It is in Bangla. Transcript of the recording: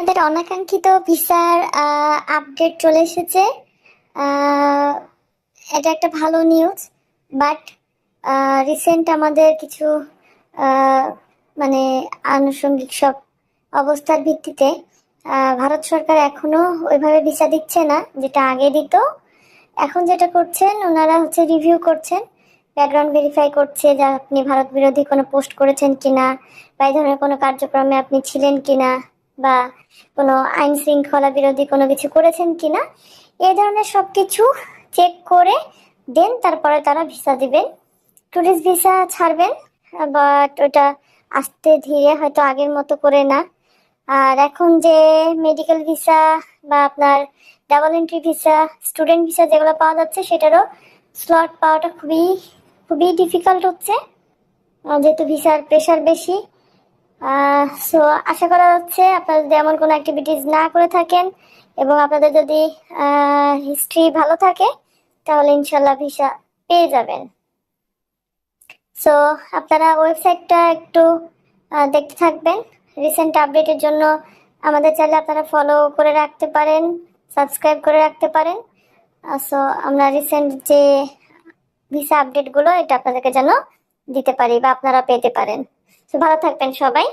আমাদের অনাকাঙ্ক্ষিত ভিসার আপডেট চলে এসেছে। এটা একটা ভালো নিউজ বাট রিসেন্ট আমাদের কিছু মানে আনুষঙ্গিক সব অবস্থার ভিত্তিতে ভারত সরকার এখনও ওইভাবে ভিসা দিচ্ছে না, যেটা আগে দিত। এখন যেটা করছেন, ওনারা হচ্ছে রিভিউ করছেন ব্যাকগ্রাউন্ড ভেরিফাই করছে যে আপনি ভারত বিরোধী কোনো পোস্ট করেছেন কিনা, বা এই ধরনের কোনো কার্যক্রমে আপনি ছিলেন কিনা। বা কোনো আইন শৃঙ্খলা বিরোধী কোনো কিছু করেছেন কিনা, এ ধরনের সব কিছু চেক করে দেন, তারপরে তারা ভিসা দিবেন। ট্যুরিস্ট ভিসা ছাড়বেন বাট ওটা আস্তে ধীরে হয়তো আগের মতো করে না। আর এখন যে মেডিকেল ভিসা বা আপনার double entry visa student visa যেগুলো পাওয়া যাচ্ছে, সেটারও স্লট পাওয়াটা খুবই খুবই ডিফিকাল্ট হচ্ছে। যেহেতু ভিসার প্রেশার বেশি সো আশা করা যাচ্ছে আপনারা যদি এমন কোনো অ্যাক্টিভিটিস না করে থাকেন এবং আপনাদের যদি হিস্ট্রি ভালো থাকে, তাহলে ইনশাল্লাহ ভিসা পেয়ে যাবেন। সো আপনারা ওয়েবসাইটটা একটু দেখতে থাকবেন। রিসেন্ট আপডেটের জন্য আমাদের চাইলে আপনারা ফলো করে রাখতে পারেন সাবস্ক্রাইব করে রাখতে পারেন। সো আমরা রিসেন্ট যে ভিসা আপডেটগুলো এটা আপনাদেরকে যেন দিতে পারি বা আপনারা পেতে পারেন। তো ভালো থাকবেন সবাই।